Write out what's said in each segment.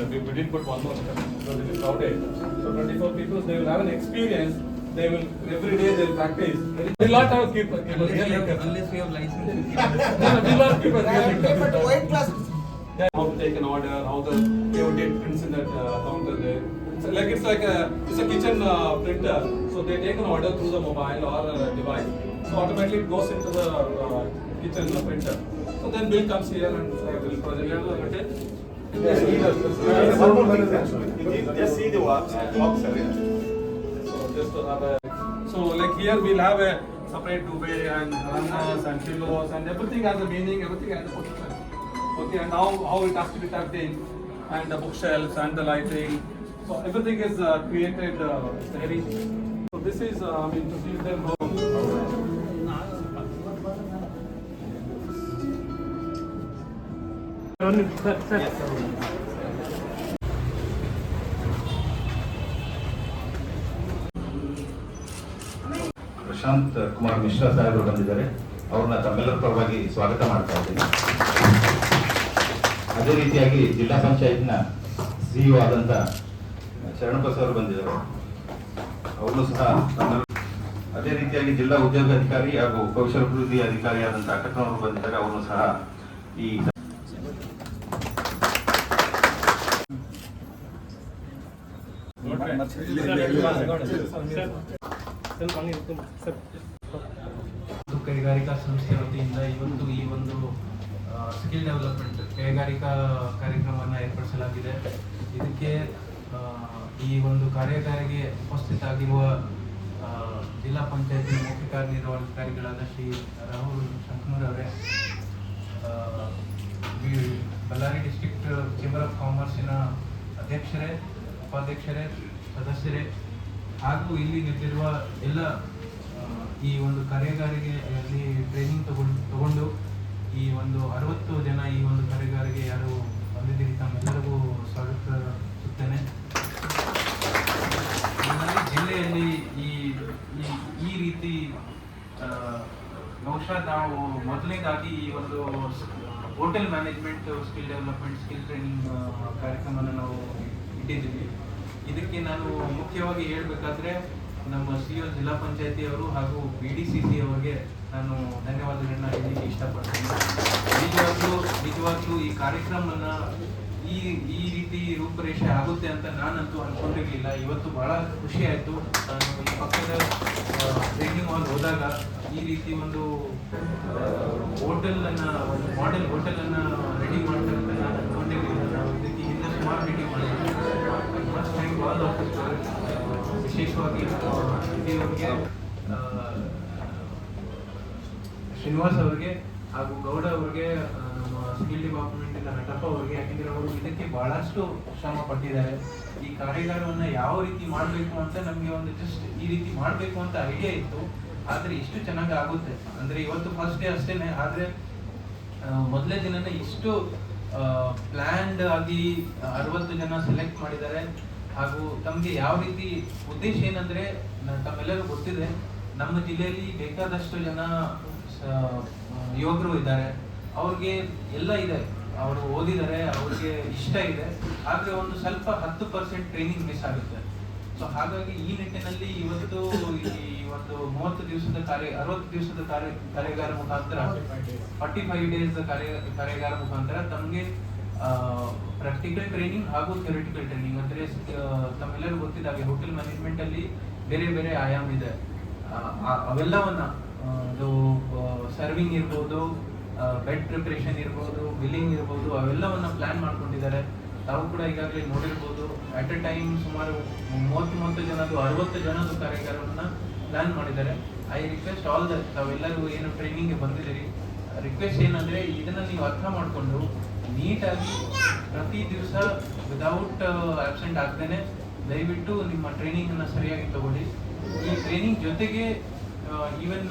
and we, we did put one more because it is crowded. So 24 people, they will have an experience. They will every day they will practice. We will not have keeper. keeper Unless real we have, keeper. unless we have license. No, no, we will not keep a. But white classes. Yeah, how to take an order, how the POT prints in that uh, counter there. So like it's like a it's a kitchen uh, printer. So they take an order through the mobile or uh, device. So automatically it goes into the uh, kitchen uh, printer. So then bill comes here and uh, will project So like here we'll have a separate duvet and runners and pillows and everything has a meaning, everything has a position. Okay, and how how it has to be tucked in, and the bookshelves and the lighting. So everything is uh, created uh, very. So this is uh, I mean to see them Prashant Kumar Mishra ಸಾಹೇಬರು ಬಂದಿದ್ದಾರೆ. ಅವ್ರನ್ನ ತಮ್ಮೆಲ್ಲರ ಪರವಾಗಿ ಸ್ವಾಗತ ಮಾಡ್ತಾ ಇದ್ದೀನಿ. ಅದೇ ರೀತಿಯಾಗಿ ಜಿಲ್ಲಾ ಪಂಚಾಯತ್ನ ಸಿಇಒ ಆದಂತ ಶರಣಪ್ಪ ಸರ್ ಬಂದಿದ್ದಾರೆ. ಅವರು ಸಹ ಅದೇ ರೀತಿಯಾಗಿ ಜಿಲ್ಲಾ ಉದ್ಯೋಗಾಧಿಕಾರಿ ಹಾಗೂ ಕೌಶಲಾಭಿವೃದ್ಧಿ ಅಧಿಕಾರಿ ಆದಂಥ ಬಂದಿದ್ದಾರೆ. ಅವರು ಸಹ ಈ ಇದು ಕೈಗಾರಿಕಾ ಸಂಸ್ಥೆ ವತಿಯಿಂದ ಇವತ್ತು ಈ ಒಂದು ಸ್ಕಿಲ್ ಡೆವಲಪ್ಮೆಂಟ್ ಕೈಗಾರಿಕಾ ಕಾರ್ಯಕ್ರಮವನ್ನು ಏರ್ಪಡಿಸಲಾಗಿದೆ. ಇದಕ್ಕೆ ಈ ಒಂದು ಕಾರ್ಯಾಗಾರಿಗೆ ಉಪಸ್ಥಿತ ಆಗಿರುವ ಆ, ಜಿಲ್ಲಾ ಪಂಚಾಯತಿ ಮುಖ್ಯ ಕಾರ್ಯನಿರ್ವಹಣಾಧಿಕಾರಿಗಳಾದ ಶ್ರೀ ರಾಹುಲ್ ಶಂಕನೂರ್ ಅವರೇ ಬಳ್ಳಾರಿ ಡಿಸ್ಟ್ರಿಕ್ಟ್ ಚೇಂಬರ್ ಆಫ್ ಕಾಮರ್ಸಿನ ಅಧ್ಯಕ್ಷರೇ ಉಪಾಧ್ಯಕ್ಷರೇ ಸದಸ್ಯರೇ, ಹಾಗೂ ಇಲ್ಲಿ ನಿಂತಿರುವ ಎಲ್ಲ ಈ ಒಂದು ಕಾರ್ಯಗಾರಿಗೆ ಅಲ್ಲಿ ಟ್ರೈನಿಂಗ್ ತಗೊಂಡು ತಗೊಂಡು ಈ ಒಂದು ಅರವತ್ತು ಜನ ಈ ಒಂದು ಕಾರ್ಯಾಗಾರಿಗೆ ಯಾರು ಬಂದಿದ್ದೀರಿ, ತಮ್ಮೆಲ್ಲರಿಗೂ ಸ್ವಾಗತಿಸುತ್ತೇನೆ ಜಿಲ್ಲೆಯಲ್ಲಿ ಈ- ಈ ರೀತಿ ಬಹುಶಃ ನಾವು ಮೊದಲನೇದಾಗಿ ಈ ಒಂದು hotel management skill development skill training ಕಾರ್ಯಕ್ರಮನ ನಾವು ಇಟ್ಟಿದ್ದೀವಿ. ಇದಕ್ಕೆ ನಾನು ಮುಖ್ಯವಾಗಿ ಹೇಳಬೇಕಾದ್ರೆ ನಮ್ಮ ಸಿ ಒ ಜಿಲ್ಲಾ ಪಂಚಾಯತಿಯವರು ಹಾಗೂ ಬಿ ಡಿ ಸಿ ಸಿ ಅವರಿಗೆ ನಾನು ಧನ್ಯವಾದಗಳನ್ನ ಹೇಳಲಿಕ್ಕೆ ಇಷ್ಟಪಡ್ತೀನಿ. ನಿಜವಾಗ್ಲೂ ನಿಜವಾಗ್ಲೂ ಈ ಕಾರ್ಯಕ್ರಮನ ಈ ಈ ರೀತಿ ರೂಪರೇಷೆ ಆಗುತ್ತೆ ಅಂತ ನಾನಂತೂ ಅನ್ಕೊಂಡಿರ್ಲಿಲ್ಲ. ಇವತ್ತು ಬಹಳ ಖುಷಿ ಆಯಿತು. ನಾನು ಈ ಪಕ್ಕದ ಟ್ರೈನಿಂಗ್ ಹಾಲ್ ಹೋದಾಗ ಈ ರೀತಿ ಒಂದು ಹೋಟೆಲ್ ಅನ್ನ ಒಂದು ಮಾಡೆಲ್ ಹೋಟೆಲ್ ಅನ್ನ ರೆಡಿ ಮಾಡ್ತಾರೆ ನಾನು ಅನ್ಕೊಂಡಿರಲಿಲ್ಲ. ನಾವು ಇದಕ್ಕೆ ಹಿಂದೆ ಸುಮಾರು ಮೀಟಿಂಗ್ ಮಾಡಿದ್ವಿ ವಿಶೇಷವಾಗಿ ಶ್ರೀನಿವಾಸ್ ಅವ್ರಿಗೆ ಹಾಗೂ ಗೌಡ ಅವ್ರಿಗೆ ನಮ್ಮ ಸ್ಕಿಲ್ ಡಿಪಾರ್ಟ್ಮೆಂಟ್ ಇಂದ ಹಟಪ್ಪ ಅವ್ರಿಗೆ, ಯಾಕೆಂದ್ರೆ ಅವರು ಇದಕ್ಕೆ ಬಹಳಷ್ಟು ಶ್ರಮ ಪಟ್ಟಿದ್ದಾರೆ. ಈ ಕಾರ್ಯಾಗಾರವನ್ನ ಯಾವ ರೀತಿ ಮಾಡಬೇಕು ಅಂತ ನಮಗೆ ಒಂದು ಜಸ್ಟ್ ಈ ರೀತಿ ಮಾಡಬೇಕು ಅಂತ ಐಡಿಯಾ ಇತ್ತು. ಆದ್ರೆ ಇಷ್ಟು ಚೆನ್ನಾಗಿ ಆಗುತ್ತೆ. ಅಂದ್ರೆ ಇವತ್ತು ಫಸ್ಟ್ ಡೇ ಅಷ್ಟೇನೆ, ಆದ್ರೆ ಮೊದಲೇ ದಿನನೇ ಇಷ್ಟು ಪ್ಲ್ಯಾಂಡ್ ಆಗಿ ಅರವತ್ತು ಜನ ಸೆಲೆಕ್ಟ್ ಮಾಡಿದ್ದಾರೆ. ಹಾಗೂ ತಮಗೆ ಯಾವ ರೀತಿ ಉದ್ದೇಶ ಏನಂದ್ರೆ ತಮ್ಮೆಲ್ಲರೂ ಗೊತ್ತಿದೆ, ನಮ್ಮ ಜಿಲ್ಲೆಯಲ್ಲಿ ಬೇಕಾದಷ್ಟು ಜನ ಯುವಕರು ಇದ್ದಾರೆ. ಅವ್ರಿಗೆ ಎಲ್ಲ ಇದೆ. ಅವರು ಓದಿದ್ದಾರೆ, ಅವ್ರಿಗೆ ಇಷ್ಟ ಇದೆ. ಆದರೆ ಒಂದು ಸ್ವಲ್ಪ ಹತ್ತು ಪರ್ಸೆಂಟ್ ಟ್ರೈನಿಂಗ್ ಮಿಸ್ ಆಗುತ್ತೆ. ಸೊ ಹಾಗಾಗಿ ಈ ನಿಟ್ಟಿನಲ್ಲಿ ಇವತ್ತು ಈ ಒಂದು ಮೂವತ್ತು ದಿವಸದ ಕಾರ್ಯ, ಅರವತ್ತು ದಿವಸದ ಕಾರ್ಯ, ಕಾರ್ಯಗಾರ ಮುಖಾಂತರ ಫಾರ್ಟಿ ಫೈವ್ ಡೇಸ್ ಕಾರ್ಯ, ಕಾರ್ಯಗಾರ ಮುಖಾಂತರ ತಮಗೆ ಪ್ರಾಕ್ಟಿಕಲ್ ಟ್ರೈನಿಂಗ್ ಹಾಗೂ ಥಿಯರಿಟಿಕಲ್ ಟ್ರೈನಿಂಗ್ ಅಂದರೆ ತಮ್ಮೆಲ್ಲರೂ ತಮ್ಮೆಲ್ಲರಿಗೂ ಗೊತ್ತಿದ್ದಾಗೆ ಹೋಟೆಲ್ ಮ್ಯಾನೇಜ್ಮೆಂಟ್ ಅಲ್ಲಿ ಬೇರೆ ಬೇರೆ ಆಯಾಮ ಇದೆ. ಅವೆಲ್ಲವನ್ನ ಇದು ಸರ್ವಿಂಗ್ ಇರ್ಬೋದು ಬೆಡ್ ಪ್ರಿಪ್ರೇಷನ್ ಇರ್ಬೋದು ಬಿಲ್ಲಿಂಗ್ ಇರ್ಬೋದು, ಅವೆಲ್ಲವನ್ನ ಪ್ಲಾನ್ ಮಾಡ್ಕೊಂಡಿದ್ದಾರೆ. ತಾವು ಕೂಡ ಈಗಾಗಲೇ ನೋಡಿರ್ಬೋದು ಅಟ್ ಎ ಟೈಮ್ ಸುಮಾರು ಮೂವತ್ತು ಮೂವತ್ತು ಜನದ್ದು, ಅರವತ್ತು ಜನದ್ದು ಕಾರ್ಯಾಗಾರವನ್ನ ಪ್ಲಾನ್ ಮಾಡಿದ್ದಾರೆ. ಐ ರಿಕ್ವೆಸ್ಟ್ ಆಲ್ ದ ತಾವೆಲ್ಲರೂ ಏನು ಟ್ರೈನಿಂಗ್ಗೆ ಬಂದಿದ್ದೀರಿ. ರಿಕ್ವೆಸ್ಟ್ ಏನಂದರೆ ಇದನ್ನು ನೀವು ಅರ್ಥ ಮಾಡಿಕೊಂಡು ನೀಟಾಗಿ ಪ್ರತಿ ದಿವಸ ವಿದೌಟ್ ಆಬ್ಸೆಂಟ್ ಆಗ್ತೇನೆ ದಯವಿಟ್ಟು ನಿಮ್ಮ ಟ್ರೈನಿಂಗನ್ನು ಸರಿಯಾಗಿ ತಗೊಳ್ಳಿ. ಈ ಟ್ರೈನಿಂಗ್ ಜೊತೆಗೆ ಈವನ್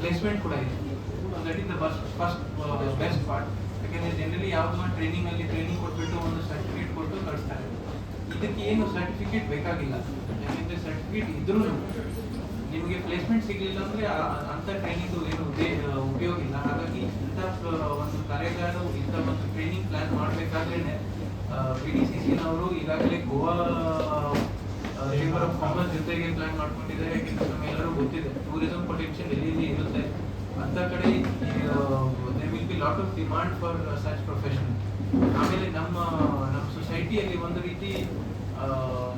ಪ್ಲೇಸ್ಮೆಂಟ್ ಕೂಡ ಇದೆ. That is the best first best part ಯಾಕೆಂದರೆ ಜನರಲಿ ಯಾವುದೋ ಟ್ರೈನಿಂಗಲ್ಲಿ ಟ್ರೈನಿಂಗ್ ಕೊಟ್ಬಿಟ್ಟು ಒಂದು ಸರ್ಟಿಫಿಕೇಟ್ ಕೊಟ್ಟು ಕಳಿಸ್ತಾರೆ. ಇದಕ್ಕೆ ಏನು ಸರ್ಟಿಫಿಕೇಟ್ ಬೇಕಾಗಿಲ್ಲ. ಯಾಕೆಂದ್ರೆ ಸರ್ಟಿಫಿಕೇಟ್ ಇದ್ರೂ ನಿಮಗೆ. ಪ್ಲೇಸ್ಮೆಂಟ್ ಸಿಗಲಿಲ್ಲ ಅಂದ್ರೆ ಅಂಥ ಟ್ರೈನಿಂಗ್ ಏನು ಉಪಯೋಗ ಇಲ್ಲ. ಹಾಗಾಗಿ ಇಂಥ ಒಂದು ಕಾರ್ಯಾಗಾರ ಇಂಥ ಒಂದು ಟ್ರೈನಿಂಗ್ ಪ್ಲಾನ್ ಮಾಡಬೇಕಾದ್ರೆ ಪಿ ಡಿ ಸಿ ಸಿನವರು ಈಗಾಗಲೇ ಗೋವಾ ಚೇಂಬರ್ ಆಫ್ ಕಾಮರ್ಸ್ ಜೊತೆಗೆ ಪ್ಲಾನ್ ಮಾಡ್ಕೊಂಡಿದ್ದಾರೆ. ಯಾಕೆಂದ್ರೆ ನಮ್ಮೆಲ್ಲರೂ ಗೊತ್ತಿದೆ ಟೂರಿಸಂ ಪೊಟೆನ್ಷಿಯಲ್ ಎಲ್ಲಿ ಇರುತ್ತೆ. ಅಂಥ ಕಡೆ will be lot of demand for such profession ಆಮೇಲೆ ನಮ್ಮ ಸೊಸೈಟಿಯಲ್ಲಿ ಒಂದು ರೀತಿ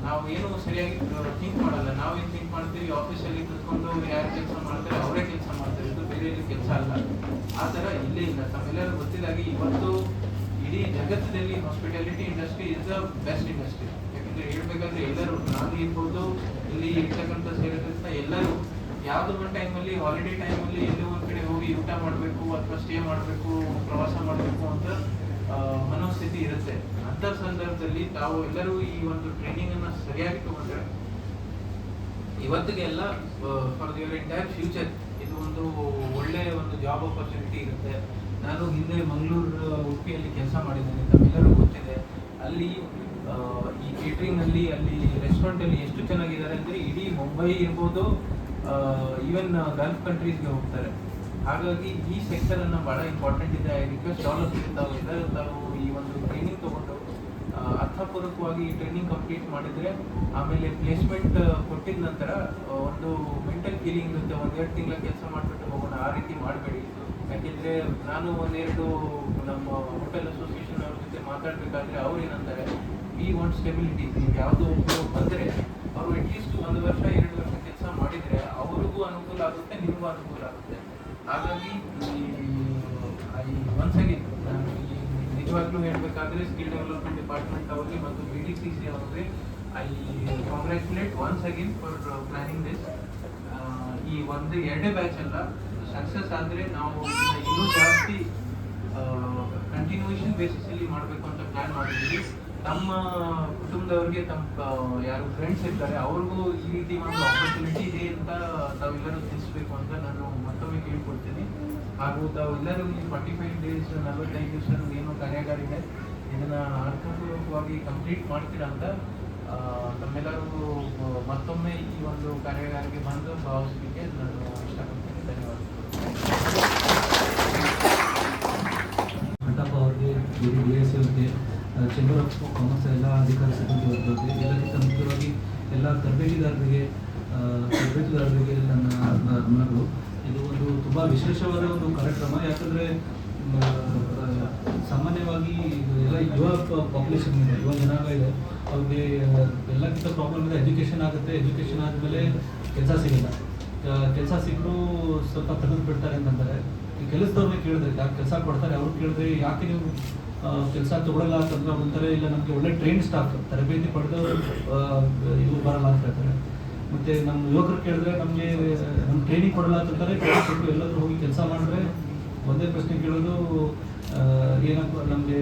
ನಾವು ಏನು ಸರಿಯಾಗಿ ಥಿಂಕ್ ಮಾಡಲ್ಲ. ನಾವೇನು ಥಿಂಕ್ ಮಾಡ್ತೀವಿ? ಆಫೀಸಲ್ಲಿ ಕುತ್ಕೊಂಡು ಯಾರು ಕೆಲಸ ಮಾಡ್ತಾರೆ, ಅವರೇ ಕೆಲಸ ಮಾಡ್ತಾರೆ. ಇದು ಬೇರೆ ಕೆಲಸ ಅಲ್ಲ. ಆ ಥರ ಇಲ್ಲೇ ಇಲ್ಲ. ತಮ್ಮೆಲ್ಲರೂ ಗೊತ್ತಿದ್ದಾಗೆ ಇವತ್ತು ಇಡೀ ಜಗತ್ತಿನಲ್ಲಿ hospitality industry is the best industry ಯಾಕಂದರೆ ಹೇಳ್ಬೇಕಾದ್ರೆ ಎಲ್ಲರೂ, ನಾನು ಇರ್ಬೋದು ಇಲ್ಲಿ ಇರ್ತಕ್ಕಂಥ ಸೇರಿದಂಥ ಎಲ್ಲರೂ ಯಾವುದೋ ಒಂದು ಟೈಮಲ್ಲಿ ಹಾಲಿಡೇ ಟೈಮಲ್ಲಿ ಎಲ್ಲೋ ಒಂದು ಕಡೆ ಹೋಗಿ ಊಟ ಮಾಡಬೇಕು, ಅಥವಾ ಸ್ಟೇ ಮಾಡಬೇಕು, ಪ್ರವಾಸ ಮಾಡಬೇಕು ಅಂತ ಮನೋಸ್ಥಿತಿ ಇರುತ್ತೆ. ಅಂತ ಸಂದರ್ಭದಲ್ಲಿ ತಾವು ಎಲ್ಲರೂ ಈ ಒಂದು ಟ್ರೈನಿಂಗ್ ಅನ್ನ ಸರಿಯಾಗಿ ತಗೊಂಡ್ರೆ, ಇವತ್ತಿಗೆಲ್ಲ ಫಾರ್ ಯುವರ್ ಎಂಟೈರ್ ಫ್ಯೂಚರ್ ಇದು ಒಂದು ಒಳ್ಳೆಯ ಒಂದು ಜಾಬ್ ಅಪರ್ಚುನಿಟಿ ಇರುತ್ತೆ. ನಾನು ಹಿಂದೆ ಮಂಗಳೂರು ಉಡುಪಿಯಲ್ಲಿ ಕೆಲಸ ಮಾಡಿದ್ದೇನೆ ತಮ್ಮೆಲ್ಲರೂ ಗೊತ್ತಿದೆ. ಅಲ್ಲಿ ಈ ಕೇಟ್ರಿಂಗ್ ಅಲ್ಲಿ ಅಲ್ಲಿ ರೆಸ್ಟೋರೆಂಟ್ ಅಲ್ಲಿ ಎಷ್ಟು ಚೆನ್ನಾಗಿದ್ದಾರೆ ಅಂದ್ರೆ ಇಡೀ ಮುಂಬೈ ಇರ್ಬೋದು ಈವನ್ ಗಲ್ಫ್ ಕಂಟ್ರೀಸ್ಗೆ ಹೋಗ್ತಾರೆ. ಹಾಗಾಗಿ ಈ ಸೆಕ್ಟರ್ ಅನ್ನ ಬಹಳ ಇಂಪಾರ್ಟೆಂಟ್ ಇದೆ. ಐ ರಿಕ್ವೆಸ್ಟ್ ಆಲ್ ಆಫ್ ಎಲ್ಲರೂ ತಾವು ಈ ಒಂದು ಟ್ರೈನಿಂಗ್ ತಗೊಂಡು ಅರ್ಥಪೂರ್ವಕವಾಗಿ ಈ ಟ್ರೈನಿಂಗ್ ಕಂಪ್ಲೀಟ್ ಮಾಡಿದ್ರೆ, ಆಮೇಲೆ ಪ್ಲೇಸ್ಮೆಂಟ್ ಕೊಟ್ಟಿದ ನಂತರ ಒಂದು ಮೆಂಟಲ್ ಫೀಲಿಂಗ್ ಇರುತ್ತೆ. ಒಂದೆರಡು ತಿಂಗಳ ಕೆಲಸ ಮಾಡಿಬಿಟ್ಟು ಹೋಗೋಣ. ಆ ರೀತಿ ಮಾಡಬೇಡಿ. ಯಾಕೆಂದರೆ ನಾನು ಒಂದೆರಡು ನಮ್ಮ ಹೋಟೆಲ್ ಅಸೋಸಿಯೇಷನ್ ಅವ್ರ ಜೊತೆ ಮಾತಾಡಬೇಕಾದ್ರೆ ಅವ್ರು ಏನಂತಾರೆ ವಿ ವಾಂಟ್ ಸ್ಟೆಬಿಲಿಟಿ ನಿಮ್ಗೆ ಯಾವುದೋ ಉಪಯೋಗ ಬಂದರೆ, ಅವರು ಅಟ್ಲೀಸ್ಟ್ ಒಂದು ವರ್ಷ, ಎರಡು ವರ್ಷ ಕೆಲಸ ಮಾಡಿದ್ರೆ, ಅವ್ರಿಗೂ ಅನುಕೂಲ ಆಗುತ್ತೆ, ನಿಮಗೂ ಅನುಕೂಲ ಆಗುತ್ತೆ. ಹಾಗಾಗಿ, ಈ ಒನ್ಸ್ ಅಗೇನ್ ನಿಜವಾಗ್ಲೂ ಹೇಳಬೇಕಾದ್ರೆ ಸ್ಕಿಲ್ ಡೆವಲಪ್ಮೆಂಟ್ ಡಿಪಾರ್ಟ್ಮೆಂಟ್ ಅವ್ರಿಗೆ ಮತ್ತು ಬಿ ಡಿ ಸಿ ಸಿ ಅವ್ರಿಗೆ, I congratulate once again for planning this ಈ ಒಂದು, ಎರಡೇ ಬ್ಯಾಚ್ ಅಲ್ಲ ಸಕ್ಸಸ್ ಆದರೆ ನಾವು ಇನ್ನೂ ಜಾಸ್ತಿ ಕಂಟಿನ್ಯೂಯೇಷನ್ ಬೇಸಿಸಲ್ಲಿ ಮಾಡಬೇಕು ಅಂತ ಪ್ಲ್ಯಾನ್ ಮಾಡಿದ್ದೀವಿ. ನಮ್ಮ ಕುಟುಂಬದವ್ರಿಗೆ ತಮ್ಮ ಯಾರು ಫ್ರೆಂಡ್ಸ್ ಇರ್ತಾರೆ, ಅವ್ರಿಗೂ ಈ ರೀತಿ ಒಂದು ಆಪರ್ಚುನಿಟಿ ಇದೆ ಅಂತ ತಾವೆಲ್ಲರೂ ತಿಳಿಸ್ಬೇಕು ಅಂತ ನಾನು ಮತ್ತೊಮ್ಮೆ ಕೇಳ್ಕೊಡ್ತೀನಿ ಹಾಗೂ ತಾವೆಲ್ಲರೂ ಈ ಫಾರ್ಟಿ ಫೈವ್ ಡೇಸ್ ನಲವತ್ತೈದು ದಿವಸ ಏನು ಕಾರ್ಯಾಗಾರ ಇದೆ ಇದನ್ನು ಅರ್ಥಪೂರ್ವಕವಾಗಿ ಕಂಪ್ಲೀಟ್ ಮಾಡ್ತೀರಾ ಅಂತ ತಮ್ಮೆಲ್ಲರಿಗೂ ಮತ್ತೊಮ್ಮೆ ಈ ಒಂದು ಕಾರ್ಯಾಗಾರಕ್ಕೆ ಬಂದು ಭಾವಿಸಲಿಕ್ಕೆ ನಾನು ಇಷ್ಟಪಡ್ತೀನಿ. ಧನ್ಯವಾದಗಳು. ಮಂಟಪ ಅವ್ರಿಗೆ ಚೇಂಬರ್ ಆಫ್ ಕಾಮರ್ಸ್ ಎಲ್ಲ ಅಧಿಕಾರಿ ಸಿಬ್ಬಂದಿ ಎಲ್ಲಕ್ಕಿಂತ ಮುಖ್ಯವಾಗಿ ಎಲ್ಲ ತರಬೇತಿದಾರರಿಗೆ ತರಬೇತಿದಾರರಿಗೆ ನನ್ನ ನಮನಗಳು ಇದು ಒಂದು ತುಂಬ ವಿಶೇಷವಾದ ಒಂದು ಕಾರ್ಯಕ್ರಮ. ಯಾಕಂದರೆ ಸಾಮಾನ್ಯವಾಗಿ ಎಲ್ಲ ಯುವ ಪಾಪ್ಯುಲೇಷನ್ ಇದೆ, ಯುವ ಜನಾಂಗ ಇದೆ. ಅವ್ರಿಗೆ ಎಲ್ಲಕ್ಕಿಂತ ಪ್ರಾಬ್ಲಮ್ ಇದೆ ಎಜುಕೇಷನ್ ಆಗುತ್ತೆ. ಎಜುಕೇಷನ್ ಆದಮೇಲೆ ಕೆಲಸ ಸಿಗಲ್ಲ. ಕೆಲಸ ಸಿಕ್ಕರೂ ಸ್ವಲ್ಪ ತೆಗೆದು ಬಿಡ್ತಾರೆ ಅಂತಂತಾರೆ ಈ ಕೆಲಸದವ್ರನ್ನ ಕೇಳಿದ್ರೆ, ಯಾಕೆ ಕೆಲಸ ಕೊಡ್ತಾರೆ? ಅವ್ರು ಕೇಳಿದ್ರೆ, ಯಾಕೆ ನೀವು ಕೆಲಸ ತಗೊಳ್ಳಲ್ಲ ಅವ್ರು ಅಂತಾರೆ, ಇಲ್ಲ ನಮಗೆ ಒಳ್ಳೆ ಟ್ರೈನ್ ಸ್ಟಾಫ್ ತರಬೇತಿ ಪಡೆದು ಇವ್ರು ಬರಲ್ಲ ಅಂತ ಹೇಳ್ತಾರೆ. ಮತ್ತೆ ನಮ್ಮ ಯುವಕರು ಕೇಳಿದ್ರೆ ನಮಗೆ ನಮ್ಮ ಟ್ರೈನಿಂಗ್ ಕೊಡಲ್ಲ ಟ್ರೈನಿಂಗ್ ಕೊಟ್ಟು ಎಲ್ಲಾದ್ರೂ ಹೋಗಿ ಕೆಲಸ ಮಾಡಿದ್ರೆ ಒಂದೇ ಪ್ರಶ್ನೆ ಕೇಳೋದು ಏನಪ್ಪ ನಮಗೆ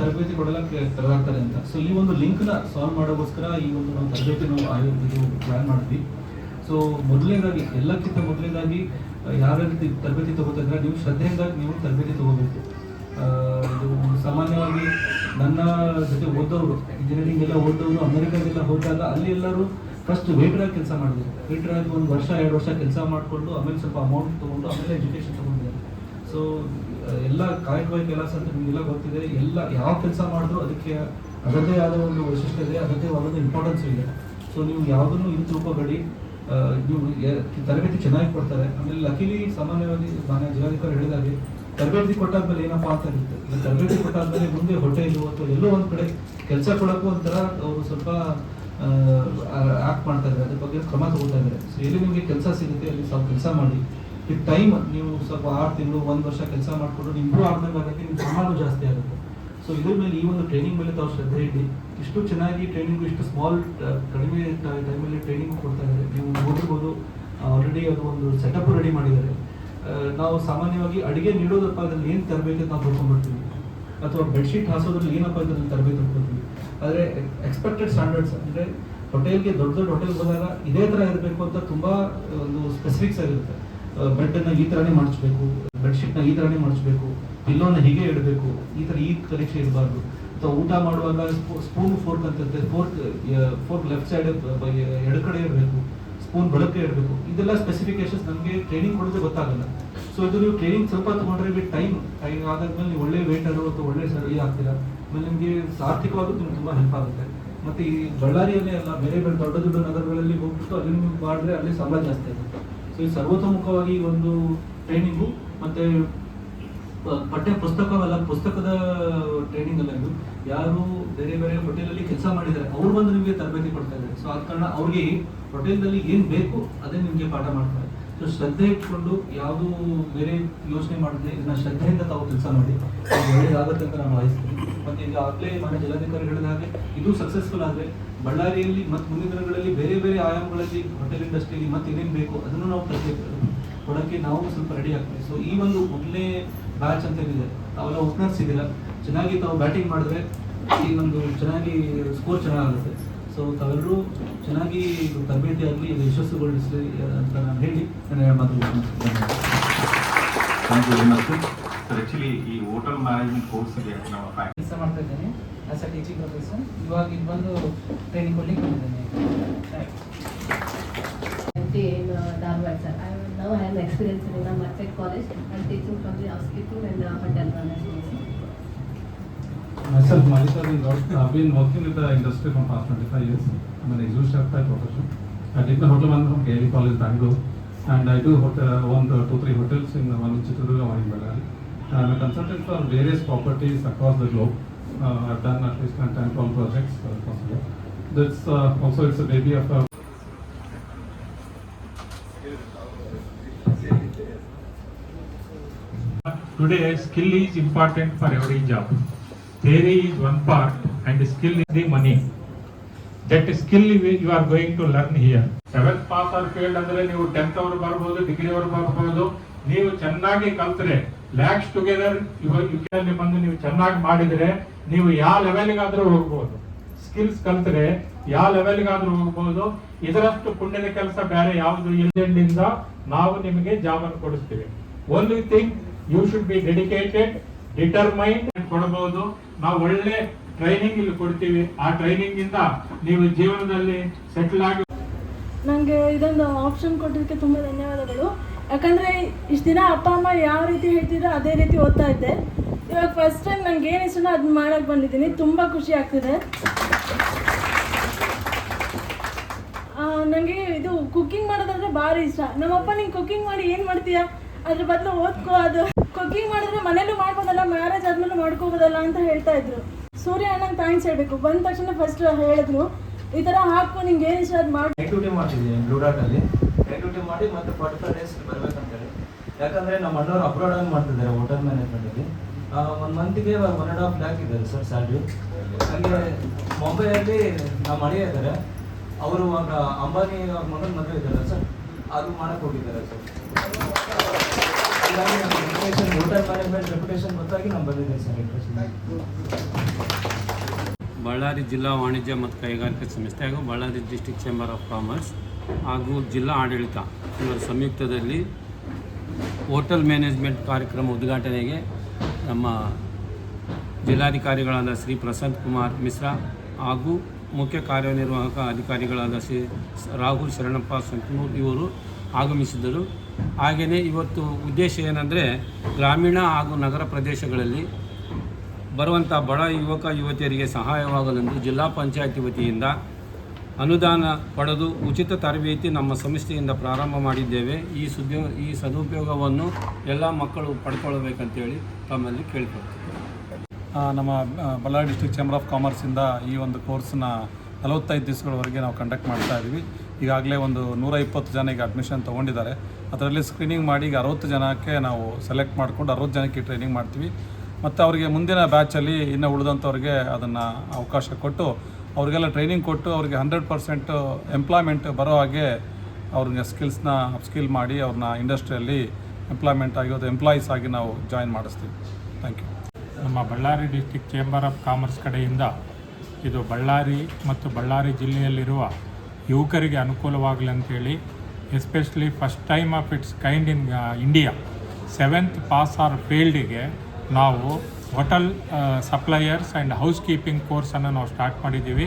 ತರಬೇತಿ ಕೊಡಲ್ಲ ತೆರವಾಗ್ತಾರೆ ಅಂತ. ಸೊ ಈ ಒಂದು ಲಿಂಕ್ನ ಸಾಲ್ವ್ ಮಾಡೋಕ್ಕೋಸ್ಕರ ಈ ಒಂದು ನಾವು ತರಬೇತಿ ನಾವು ಇದು ಪ್ಲಾನ್ ಮಾಡಿದ್ವಿ. ಸೊ ಮೊದಲನೇದಾಗಿ, ಎಲ್ಲಕ್ಕಿಂತ ಮೊದಲನೇದಾಗಿ ಯಾವ ರೀತಿ ತರಬೇತಿ ತಗೋತಿದ್ರೆ ನೀವು ಶ್ರದ್ಧೆಯಿಂದ ನೀವು ತರಬೇತಿ ತಗೋಬೇಕು. ಇದು ಸಾಮಾನ್ಯವಾಗಿ ನನ್ನ ಜೊತೆ ಓದೋರು ಇಂಜಿನಿಯರಿಂಗ್ ಎಲ್ಲ ಓದೋರು ಅಮೆರಿಕಾಗೆಲ್ಲ ಹೋದಾಗ ಅಲ್ಲಿ ಎಲ್ಲರೂ ಫಸ್ಟ್ ವೇಟ್ರಾಗಿ ಕೆಲಸ ಮಾಡಿದ್ರು. ವೇಟ್ರಾಗಿ ಒಂದು ವರ್ಷ, ಎರಡು ವರ್ಷ ಕೆಲಸ ಮಾಡಿಕೊಂಡು ಆಮೇಲೆ ಸ್ವಲ್ಪ ಅಮೌಂಟ್ ತೊಗೊಂಡು ಆಮೇಲೆ ಎಜುಕೇಷನ್ ತೊಗೊಂಡಿದ್ದಾರೆ. ಸೊ ಎಲ್ಲ ಕಾಯಕವಾಗಿ ಕೆಲಸ ಅಂತ ನಿಮಗೆಲ್ಲ ಗೊತ್ತಿದೆ. ಎಲ್ಲ ಯಾವ ಕೆಲಸ ಮಾಡಿದ್ರು ಅದಕ್ಕೆ ಅದರದೇ ಆದ ಒಂದು ವೈಶಿಷ್ಟ್ಯ ಇದೆ ಅದರದೇ ಆದ ಇಂಪಾರ್ಟೆನ್ಸ್ ಇದೆ. ಸೊ ನೀವು ಯಾವುದನ್ನು ಇದು ತಿಳ್ಕೊಬೇಡಿ. ನೀವು ತರಬೇತಿ ಚೆನ್ನಾಗಿ ಕೊಡ್ತಾರೆ. ಆಮೇಲೆ ಲಕಿಲಿ ಸಾಮಾನ್ಯವಾಗಿ ಮಾನ್ಯ ಜಿಲ್ಲಾಧಿಕಾರಿ ಹೇಳಿದಾಗೆ ತರಬೇತಿ ಕೊಟ್ಟಾದ್ಮೇಲೆ ಏನಪ್ಪಾ ಅಂತ ಇರುತ್ತೆ ತರಬೇತಿ ಕೊಟ್ಟಾದ್ಮೇಲೆ ಮುಂದೆ ಹೋಟೆಲ್ ಅಥವಾ ಎಲ್ಲೋ ಒಂದ್ ಕಡೆ ಕೆಲಸ ಕೊಡಕ್ಕೂ ಒಂಥರ ಅವರು ಸ್ವಲ್ಪ ಆಕ್ಟ್ ಮಾಡ್ತಾ ಇದ್ದಾರೆ. ಅದ್ರ ಬಗ್ಗೆ ಕ್ರಮ ತಗೋತಾ ಇದ್ದಾರೆ. ಸೊ ಎಲ್ಲಿ ನಿಮಗೆ ಕೆಲಸ ಸಿಗುತ್ತೆ ಅಲ್ಲಿ ಸ್ವಲ್ಪ ಕೆಲಸ ಮಾಡಿ. ಈ ಟೈಮ್ ನೀವು ಸ್ವಲ್ಪ ಆರು ತಿಂಗಳು, ಒಂದು ವರ್ಷ ಕೆಲಸ ಮಾಡಿಕೊಂಡು ಇಂಪ್ರೂವ್ ಆಗುತ್ತೆ ನಿಮ್ಮ ಸಮಾನು ಜಾಸ್ತಿ ಆಗುತ್ತೆ. ಸೊ ಇದ್ರ ಮೇಲೆ ಈ ಒಂದು ಟ್ರೈನಿಂಗ್ ಮೇಲೆ ತಾವು ಶ್ರದ್ಧೆ ಇಡಿ. ಇಷ್ಟು ಚೆನ್ನಾಗಿ ಟ್ರೈನಿಂಗ್ ಇಷ್ಟು ಸ್ಮಾಲ್ ಕಡಿಮೆ ಟೈಮಲ್ಲಿ ಟ್ರೈನಿಂಗ್ ಕೊಡ್ತಾ ಇದ್ದಾರೆ. ನೀವು ನೋಡಿರ್ಬೋದು ಆಲ್ರೆಡಿ ಅದು ಒಂದು ಸೆಟಪ್ ರೆಡಿ ಮಾಡಿದ್ದಾರೆ. ನಾವು ಸಾಮಾನ್ಯವಾಗಿ ಅಡಿಗೆ ನೀಡೋದಪ್ಪ ಅದ್ರಲ್ಲಿ ಏನು ತರಬೇತಿ ನಾವು ತಿಳ್ಕೊಂಡ್ಬಿಡ್ತೀವಿ ಅಥವಾ ಬೆಡ್ಶೀಟ್ ಹಾಸೋದ್ರಲ್ಲಿ ಏನಪ್ಪ ಇದ್ರಲ್ಲಿ ತರಬೇತಿ ತಿಳ್ಕೊತೀವಿ ಆದರೆ ಎಕ್ಸ್ಪೆಕ್ಟೆಡ್ ಸ್ಟ್ಯಾಂಡರ್ಡ್ಸ್ ಅಂದರೆ ಹೋಟೆಲ್ಗೆ ದೊಡ್ಡ ದೊಡ್ಡ ಹೋಟೆಲ್ಗೆ ಹೋದಾಗ ಇದೇ ಥರ ಇರಬೇಕು ಅಂತ ತುಂಬ ಒಂದು ಸ್ಪೆಸಿಫಿಕ್ಸ್ ಆಗಿರುತ್ತೆ. ಬೆಡ್ನ ಈ ಥರನೇ ಮಾಡಿಸ್ಬೇಕು ಬೆಡ್ಶೀಟ್ನ ಈ ಥರನೇ ಮಾಡಿಸ್ಬೇಕು ಪಿಲ್ಲೋನ ಹೀಗೆ ಇಡಬೇಕು, ಈ ಥರ ಈ ಪರೀಕ್ಷೆ ಇರಬಾರ್ದು. ಅಥವಾ ಊಟ ಮಾಡುವಾಗ ಸ್ಪೂನ್ ಫೋರ್ಕ್ ಅಂತ ಫೋರ್ಕ್ ಫೋರ್ಕ್ ಲೆಫ್ಟ್ ಸೈಡ್ ಎಡ ಕಡೆ ಇರಬೇಕು. ಸ್ಪೂನ್ ಬಳಕೆ ಇರಬೇಕು. ಇದೆಲ್ಲ ಸ್ಪೆಸಿಫಿಕೇಶನ್ಸ್ ನಮಗೆ ಟ್ರೈನಿಂಗ್ ಕೊಡೋದೇ ಗೊತ್ತಾಗಲ್ಲ. ಸೊ ಇದು ನೀವು ಟ್ರೈನಿಂಗ್ ಸ್ವಲ್ಪ ತೊಗೊಂಡ್ರೆ ವಿತ್ ಟೈಮ್ ಟೈಮ್ ಆದಾದ್ಮೇಲೆ ನೀವು ಒಳ್ಳೆ ವೇಟ್ ಅಥವಾ ಒಳ್ಳೆ ಸರಿ ಆಗ್ತೀರಾ. ಆಮೇಲೆ ನಿಮಗೆ ಆರ್ಥಿಕವಾಗೂ ನಿಮ್ಗೆ ತುಂಬ ಹೆಲ್ಪ್ ಆಗುತ್ತೆ. ಮತ್ತು ಈ ಬಳ್ಳಾರಿಯಲ್ಲೇ ಅಲ್ಲ, ಬೇರೆ ಬೇರೆ ದೊಡ್ಡ ದೊಡ್ಡ ನಗರಗಳಲ್ಲಿ ಹೋಗ್ಬಿಟ್ಟು ಅಲ್ಲಿ ನೀವು ಮಾಡಿದ್ರೆ ಅಲ್ಲಿ ಸಂಬಳ ಜಾಸ್ತಿ ಆಗುತ್ತೆ. ಸೊ ಈ ಸರ್ವತೋಮುಖವಾಗಿ ಒಂದು ಟ್ರೈನಿಂಗು ಮತ್ತು ಪಠ್ಯ ಪುಸ್ತಕವಲ್ಲ ಪುಸ್ತಕದ ಟ್ರೈನಿಂಗ್ ಅಲ್ಲ ಇದು. ಯಾರು ಬೇರೆ ಬೇರೆ ಹೋಟೆಲಲ್ಲಿ ಕೆಲಸ ಮಾಡಿದ್ದಾರೆ, ಅವ್ರು ಬಂದು ನಿಮಗೆ ತರಬೇತಿ ಕೊಡ್ತಾ ಇದ್ದಾರೆ. ಸೊ ಆದ ಕಾರಣ ಅವ್ರಿಗೆ ಹೋಟೆಲ್ನಲ್ಲಿ ಏನು ಬೇಕು ಅದೇ ನಿಮಗೆ ಪಾಠ ಮಾಡ್ತಾರೆ. ಸೊ ಶ್ರದ್ಧೆ ಇಟ್ಕೊಂಡು ಯಾವುದು ಬೇರೆ ಯೋಚನೆ ಮಾಡಿದ್ರೆ ಇದನ್ನ ಶ್ರದ್ಧೆಯಿಂದ ತಾವು ಕೆಲಸ ಮಾಡಿ ಒಳ್ಳೇದಾಗುತ್ತೆ ಅಂತ ನಾನು ಭಾವಿಸ್ತೀನಿ ಮತ್ತೆ ಈಗಾಗಲೇ ಮನೆ ಜಿಲ್ಲಾಧಿಕಾರಿ ಹೇಳಿದ ಹಾಗೆ, ಇದು ಸಕ್ಸಸ್ಫುಲ್ ಆದರೆ ಬಳ್ಳಾರಿಯಲ್ಲಿ ಮತ್ತು ಮುಂದಿನ ದಿನಗಳಲ್ಲಿ ಬೇರೆ ಬೇರೆ ಆಯಾಮಗಳಲ್ಲಿ ಹೋಟೆಲ್ ಇಂಡಸ್ಟ್ರಿಯಲ್ಲಿ ಮತ್ತೆ ಏನೇನು ಬೇಕು ಅದನ್ನು ನಾವು ಪ್ರತ್ಯೇಕ ಕೊಡೋಕ್ಕೆ ನಾವು ಸ್ವಲ್ಪ ರೆಡಿ ಆಗ್ತೀವಿ. ಸೊ ಈ ಒಂದು ಮೊದಲನೇ ಬ್ಯಾಚ್ ಅಂತ ಏನಿದೆ ಅವೆಲ್ಲ ಓಪನರ್ಸ್ ಇದ್ದೀರಾ ಚೆನ್ನಾಗಿ ತಾವು ಬ್ಯಾಟಿಂಗ್ ಮಾಡಿದ್ರೆ ಈ ಒಂದು ಚೆನ್ನಾಗಿ ಸ್ಕೋರ್ ಚೆನ್ನಾಗುತ್ತೆ ಸೊ ತಾವೆಲ್ಲರೂ ಚೆನ್ನಾಗಿ ಇದು ತರಬೇತಿ ಆಗಲಿ ಇದು ಯಶಸ್ಸುಗೊಳಿಸಲಿ ಅಂತ ನಾನು ಹೇಳಿ ನನ್ನ ಮಾತು. Thank you very much sir actually ಈ ಹೋಟೆಲ್ ಮ್ಯಾನೇಜ್ಮೆಂಟ್ ಕೋರ್ಸ್ಗೆ ನಾವು ಫ್ಯಾಕ್ ಕೆಲಸ ಮಾಡ್ತಾ ಇದ್ದೇನೆ. ಆಸ್ ಅ ಟೀಚಿಂಗ್ ಪ್ರೊಫೆಸರ್ ಇವಾಗ ಇಲ್ಲಿ ಬಂದು ಟ್ರೈನಿಂಗ್ ಕೊಡ್ಲಿಕ್ಕೆ ಬಂದಿದ್ದೇನೆ Dharwad sir I now I am experience in am experienced in a market college. And teaching from the housekeeping and Myself, Malika I've been working with the industry for past 25 years. I'm an executive chef by profession. I did my hotel management from KLE College, Bangalore. And I do hotel, own the two, three hotels in uh, one in Chitradurga, one in Bellary. I'm a consultant for various properties across the globe. Uh, I've done at least 10, 12 projects uh, the globe. That's uh, also, it's a baby of a Today, skill is important for every job. Theory is one part and skill is the money. That skill you are going to learn here. Seventh pass or failed ಅಂದ್ರೆ ನೀವು tenth ಅವರು ಬರ್ಬೋದು degree ಅವ್ರು ಬರ್ಬೋದು ನೀವು ಚೆನ್ನಾಗಿ ಕಲ್ತ್ರೆ lakhs together ಯುಕೆಯಲ್ಲಿ ಬಂದು ನೀವು ಚೆನ್ನಾಗಿ ಮಾಡಿದ್ರೆ ನೀವು ಯಾವ ಲೆವೆಲ್ಗಾದ್ರೂ ಹೋಗ್ಬೋದು ಸ್ಕಿಲ್ಸ್ ಕಲ್ತ್ರೆ ಯಾವ ಲೆವೆಲ್ಗಾದ್ರೂ ಹೋಗ್ಬೋದು ಇದರಷ್ಟು ಪುಣ್ಯದ ಕೆಲಸ ಬೇರೆ ಯಾವುದು ಇಲ್ಲಿಂದ ನಾವು ನಿಮಗೆ ಜಾಬನ್ನು ಕೊಡಿಸ್ತೀವಿ only thing you should be dedicated determined ಕೊಡಬಹುದು ನಾವು ಒಳ್ಳೆ ಟ್ರೈನಿಂಗ್ ಇಲ್ಲಿ ಕೊಡ್ತೀವಿ. ಆ ಟ್ರೈನಿಂಗ್ ಇಂದ ನೀವು ಜೀವನದಲ್ಲಿ ಸೆಟ್ಲ್ ಆಗಿ ನನಗೆ ಇದೊಂದು ಆಪ್ಷನ್ ಕೊಟ್ಟಿದ್ದಕ್ಕೆ ತುಂಬ ಧನ್ಯವಾದಗಳು. ಯಾಕಂದರೆ ಇಷ್ಟು ದಿನ ಅಪ್ಪ, ಅಮ್ಮ ಯಾವ ರೀತಿ ಹೇಳ್ತಿದ್ರು ಅದೇ ರೀತಿ ಓದ್ತಾ ಇದ್ದೆ. ಇವಾಗ ಫಸ್ಟ್ ಟೈಮ್ ನನಗೆ ಏನು ಇಷ್ಟನೋ ಅದನ್ನ ಮಾಡೋಕ್ಕೆ ಬಂದಿದ್ದೀನಿ. ತುಂಬ ಖುಷಿ ಆಗ್ತಿದೆ. ನನಗೆ ಇದು ಕುಕ್ಕಿಂಗ್ ಮಾಡೋದಂದ್ರೆ ಭಾರಿ ಇಷ್ಟ. ನಮ್ಮಪ್ಪ, ನೀನು ಕುಕ್ಕಿಂಗ್ ಮಾಡಿ ಏನು ಮಾಡ್ತೀಯಾ? ಅದ್ರ ಬದಲು ಓದ್ಕೋ ಅದು. ಕುಕಿಂಗ್ ಮಾಡಿದ್ರೆ ಮನೇಲೂ ಮಾಡ್ಬೋದಲ್ಲ ಮ್ಯಾರೇಜ್ ಆದ್ಮೇಲೆ ಮಾಡ್ಕೋಬೋದಲ್ಲ ಅಂತ ಹೇಳ್ತಾ ಇದ್ರು. ಸೂರ್ಯ ಅಣ್ಣಂಗೆ ಥ್ಯಾಂಕ್ಸ್ ಹೇಳಬೇಕು. ಬಂದ ತಕ್ಷಣ ಫಸ್ಟ್ ಹೇಳಿದ್ರು. ಈ ಥರ ಹಾಕು, ನಿಂಗೆ ಏನು ಇಷ್ಟ ಅದು ಮಾಡಿ. ಡ್ಯೂಟಿ ಮಾಡ್ತಿದ್ದೀನಿ ಬ್ಲೂ ಡಾಟಲ್ಲಿ ಮಾಡಿ ಮತ್ತೆ ಫಾರ್ಟಿ ಫೈವ್ ಡೇಸ್ ಬರ್ಬೇಕಂತೇಳಿ ಯಾಕಂದರೆ ನಮ್ಮ ಅಣ್ಣವ್ರು ಅಬ್ರಾಡ್ ಆಗಿ ಮಾಡ್ತಿದ್ದಾರೆ ಹೋಟೆಲ್ ಮ್ಯಾನೇಜ್ಮೆಂಟಲ್ಲಿ ಒಂದು ಮಂತಿಗೆ ಒನ್ ಆ್ಯಂಡ್ ಹಾಫ್ ಲ್ಯಾಕ್ ಇದೆ ಸರ್ ಸ್ಯಾಲ್ರಿ ಹಾಗೆ ಮುಂಬೈಯಲ್ಲಿ ನಮ್ಮ ಅಳಿಯ ಇದ್ದಾರೆ ಅವರು ಅಂಬಾನಿ ಅವ್ರ ಮಗನ ಮದುವೆ ಇದ್ದಾರೆ ಸರ್ ಅದು ಮಾಡಕ್ಕೆ ಹೋಗಿದ್ದಾರೆ ಸರ್ ಬಳ್ಳಾರಿ ಜಿಲ್ಲಾ ವಾಣಿಜ್ಯ ಮತ್ತು ಕೈಗಾರಿಕಾ ಸಂಸ್ಥೆ ಹಾಗೂ Ballari district chamber of commerce ಹಾಗೂ ಜಿಲ್ಲಾ ಆಡಳಿತ ಇವರ ಸಂಯುಕ್ತದಲ್ಲಿ ಹೋಟೆಲ್ ಮ್ಯಾನೇಜ್ಮೆಂಟ್ ಕಾರ್ಯಕ್ರಮ ಉದ್ಘಾಟನೆಗೆ ನಮ್ಮ ಜಿಲ್ಲಾಧಿಕಾರಿಗಳಾದ ಶ್ರೀ ಪ್ರಶಾಂತ್ ಕುಮಾರ್ ಮಿಶ್ರಾ ಹಾಗೂ ಮುಖ್ಯ ಕಾರ್ಯನಿರ್ವಾಹಕ ಅಧಿಕಾರಿಗಳಾದ ಶ್ರೀ ರಾಹುಲ್ ಶರಣಪ್ಪ ಸಂಕನೂರ್ ಇವರು ಆಗಮಿಸಿದ್ದರು. ಹಾಗೆಯೇ ಇವತ್ತು ಉದ್ದೇಶ ಏನಂದರೆ ಗ್ರಾಮೀಣ ಹಾಗೂ ನಗರ ಪ್ರದೇಶಗಳಲ್ಲಿ ಬರುವಂಥ ಬಡ ಯುವಕ ಯುವತಿಯರಿಗೆ ಸಹಾಯವಾಗಲೆಂದು ಜಿಲ್ಲಾ ಪಂಚಾಯತಿ ವತಿಯಿಂದ ಅನುದಾನ ಪಡೆದು ಉಚಿತ ತರಬೇತಿ ನಮ್ಮ ಸಂಸ್ಥೆಯಿಂದ ಪ್ರಾರಂಭ ಮಾಡಿದ್ದೇವೆ. ಈ ಸುದ್ದಿ, ಈ ಸದುಪಯೋಗವನ್ನು ಎಲ್ಲ ಮಕ್ಕಳು ಪಡ್ಕೊಳ್ಬೇಕಂತೇಳಿ ತಮ್ಮಲ್ಲಿ ಕೇಳ್ಕೊಳ್ತೀವಿ. ನಮ್ಮ ಬಳ್ಳಾರಿ ಡಿಸ್ಟ್ರಿಕ್ಟ್ ಚೇಂಬರ್ ಆಫ್ ಕಾಮರ್ಸಿಂದ ಈ ಒಂದು ಕೋರ್ಸ್ನ ನಲವತ್ತೈದು ದಿವಸಗಳವರೆಗೆ ನಾವು ಕಂಡಕ್ಟ್ ಮಾಡ್ತಾ ಇದ್ದೀವಿ. ಈಗಾಗಲೇ ಒಂದು ನೂರ ಇಪ್ಪತ್ತು ಜನ ಈಗ ಅಡ್ಮಿಷನ್ ತೊಗೊಂಡಿದ್ದಾರೆ. ಅದರಲ್ಲಿ ಸ್ಕ್ರೀನಿಂಗ್ ಮಾಡಿ ಈಗ ಅರವತ್ತು ಜನಕ್ಕೆ ನಾವು ಸೆಲೆಕ್ಟ್ ಮಾಡಿಕೊಂಡು ಅರವತ್ತು ಜನಕ್ಕೆ ಟ್ರೈನಿಂಗ್ ಮಾಡ್ತೀವಿ. ಮತ್ತು ಅವರಿಗೆ ಮುಂದಿನ ಬ್ಯಾಚಲ್ಲಿ ಇನ್ನು ಉಳಿದಂಥವ್ರಿಗೆ ಅದನ್ನು ಅವಕಾಶ ಕೊಟ್ಟು ಅವರಿಗೆಲ್ಲ ಟ್ರೈನಿಂಗ್ ಕೊಟ್ಟು ಅವ್ರಿಗೆ ಹಂಡ್ರೆಡ್ ಪರ್ಸೆಂಟು ಎಂಪ್ಲಾಯ್ಮೆಂಟ್ ಬರೋ ಹಾಗೆ ಅವ್ರನ್ನ ಸ್ಕಿಲ್ಸ್ನ ಸ್ಕಿಲ್ ಮಾಡಿ ಅವ್ರನ್ನ ಇಂಡಸ್ಟ್ರಿಯಲ್ಲಿ ಎಂಪ್ಲಾಯ್ಮೆಂಟ್ ಆಗಿ ಎಂಪ್ಲಾಯೀಸ್ ಆಗಿ ನಾವು ಜಾಯಿನ್ ಮಾಡಿಸ್ತೀವಿ. ಥ್ಯಾಂಕ್ ಯು ನಮ್ಮ Ballari district chamber of commerce ಕಡೆಯಿಂದ ಇದು ಬಳ್ಳಾರಿ ಮತ್ತು ಬಳ್ಳಾರಿ ಜಿಲ್ಲೆಯಲ್ಲಿರುವ ಯುವಕರಿಗೆ ಅನುಕೂಲವಾಗಲಿ ಅಂತೇಳಿ especially first time of its kind in India seventh pass or ಫೀಲ್ಡಿಗೆ ನಾವು hotel suppliers and housekeeping ಕೋರ್ಸನ್ನು ನಾವು ಸ್ಟಾರ್ಟ್ ಮಾಡಿದ್ದೀವಿ.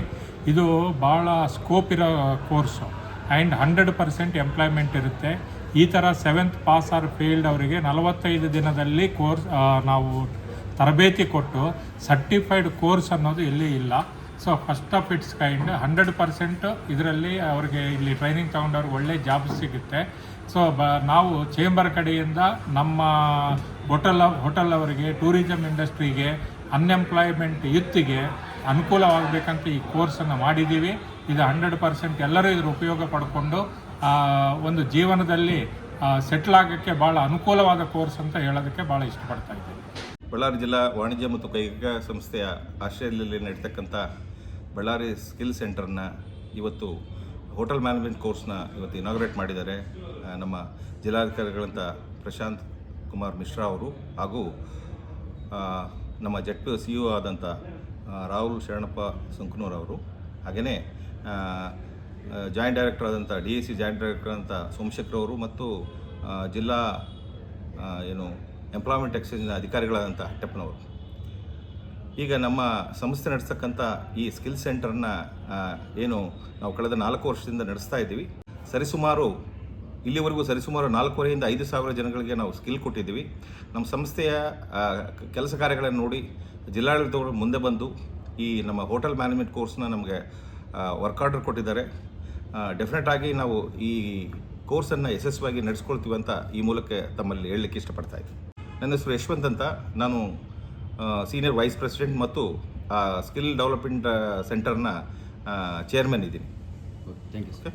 ಇದು ಭಾಳ ಸ್ಕೋಪ್ ಇರೋ course and hundred percent employment ಇರುತ್ತೆ. ಈ ಥರ ಸೆವೆಂತ್ ಪಾಸ್ ಆರ್ ಫೀಲ್ಡ್ ಅವರಿಗೆ ನಲವತ್ತೈದು ದಿನದಲ್ಲಿ ಕೋರ್ಸ್ ನಾವು ತರಬೇತಿ ಕೊಟ್ಟು ಸರ್ಟಿಫೈಡ್ ಕೋರ್ಸ್ ಅನ್ನೋದು ಇಲ್ಲಿ ಇಲ್ಲ. So first of its kind hundred percent ಇದರಲ್ಲಿ ಅವರಿಗೆ ಇಲ್ಲಿ ಟ್ರೈನಿಂಗ್ ತೊಗೊಂಡವ್ರಿಗೆ ಒಳ್ಳೆ ಜಾಬ್ ಸಿಗುತ್ತೆ. ಸೊ ಬ, ನಾವು ಚೇಂಬರ್ ಕಡೆಯಿಂದ ನಮ್ಮ ಹೋಟೆಲ್ ಹೋಟೆಲ್ ಅವರಿಗೆ ಟೂರಿಸಮ್ ಇಂಡಸ್ಟ್ರಿಗೆ ಅನ್ಎಂಪ್ಲಾಯ್ಮೆಂಟ್ ಯುತ್ತಿಗೆ ಅನುಕೂಲವಾಗಬೇಕಂತ ಈ ಕೋರ್ಸನ್ನು ಮಾಡಿದ್ದೀವಿ ಇದು ಹಂಡ್ರೆಡ್ ಪರ್ಸೆಂಟ್ ಎಲ್ಲರೂ ಇದ್ರ ಉಪಯೋಗ ಪಡ್ಕೊಂಡು ಒಂದು ಜೀವನದಲ್ಲಿ ಸೆಟ್ಲ್ ಆಗೋಕ್ಕೆ ಭಾಳ ಅನುಕೂಲವಾದ ಕೋರ್ಸ್ ಅಂತ ಹೇಳೋದಕ್ಕೆ ಭಾಳ ಇಷ್ಟಪಡ್ತಾ ಇದ್ದೀನಿ. ಬಳ್ಳಾರಿ ಜಿಲ್ಲಾ ವಾಣಿಜ್ಯ ಮತ್ತು ಕೈಗಾರಿಕಾ ಸಂಸ್ಥೆಯ ಆಶ್ರಯದಲ್ಲಿ ನಡೀತಕ್ಕಂಥ ಬಳ್ಳಾರಿ ಸ್ಕಿಲ್ ಸೆಂಟರ್ನ ಇವತ್ತು ಹೋಟೆಲ್ ಮ್ಯಾನೇಜ್ಮೆಂಟ್ ಕೋರ್ಸ್ನ ಇವತ್ತು ಇನಾಗ್ರೇಟ್ ಮಾಡಿದ್ದಾರೆ ನಮ್ಮ ಜಿಲ್ಲಾಧಿಕಾರಿಗಳಂಥ ಪ್ರಶಾಂತ್ ಕುಮಾರ್ ಮಿಶ್ರಾ ಅವರು ಹಾಗೂ ನಮ್ಮ ಜೆಟ್ ಪಿ ಸಿ ಯು ಆದಂಥ ರಾಹುಲ್ ಶರಣಪ್ಪ ಸುಂಕನೂರ್ ಅವರು. ಹಾಗೆಯೇ ಜಾಯಿಂಟ್ ಡೈರೆಕ್ಟರ್ ಆದಂಥ D A C joint director ಆದಂಥ ಸೋಮಶೇಖರ್ ಅವರು ಮತ್ತು ಜಿಲ್ಲಾ ಏನು ಎಂಪ್ಲಾಯ್ಮೆಂಟ್ ಎಕ್ಸ್ಚೇಂಜ್ನ ಅಧಿಕಾರಿಗಳಾದಂಥ ಹಟ್ಟಪ್ಪನವರು. ಈಗ ನಮ್ಮ ಸಂಸ್ಥೆ ನಡೆಸ್ತಕ್ಕಂಥ ಈ ಸ್ಕಿಲ್ ಸೆಂಟರ್ನ ಏನು ನಾವು ಕಳೆದ ನಾಲ್ಕು ವರ್ಷದಿಂದ ನಡೆಸ್ತಾ ಇದ್ದೀವಿ. ಸರಿಸುಮಾರು, ಇಲ್ಲಿವರೆಗೂ ಸರಿಸುಮಾರು ನಾಲ್ಕೂವರೆಯಿಂದ ಐದು ಸಾವಿರ ಜನಗಳಿಗೆ ನಾವು ಸ್ಕಿಲ್ ಕೊಟ್ಟಿದ್ದೀವಿ. ನಮ್ಮ ಸಂಸ್ಥೆಯ ಕೆಲಸ ಕಾರ್ಯಗಳನ್ನು ನೋಡಿ ಜಿಲ್ಲಾಡಳಿತಗಳು ಮುಂದೆ ಬಂದು ಈ ನಮ್ಮ ಹೋಟೆಲ್ ಮ್ಯಾನೇಜ್ಮೆಂಟ್ ಕೋರ್ಸ್ನ ನಮಗೆ ವರ್ಕ್ ಆರ್ಡರ್ ಕೊಟ್ಟಿದ್ದಾರೆ. ಡೆಫಿನೆಟ್ ಆಗಿ ನಾವು ಈ ಕೋರ್ಸನ್ನು ಯಶಸ್ವಿಯಾಗಿ ನಡೆಸ್ಕೊಳ್ತೀವಿ ಅಂತ ಈ ಮೂಲಕ ತಮ್ಮಲ್ಲಿ ಹೇಳಲಿಕ್ಕೆ ಇಷ್ಟಪಡ್ತಾ ಇದ್ದೀನಿ. ನನ್ನ ಹೆಸರು ಯಶವಂತ್ ಅಂತ. ನಾನು ಸೀನಿಯರ್ ವೈಸ್ ಪ್ರೆಸಿಡೆಂಟ್ ಮತ್ತು ಸ್ಕಿಲ್ ಡೆವಲಪ್ಮೆಂಟ್ ಸೆಂಟರ್ನ ಚೇರ್ಮನ್ ಇದ್ದೀನಿ. Thank you okay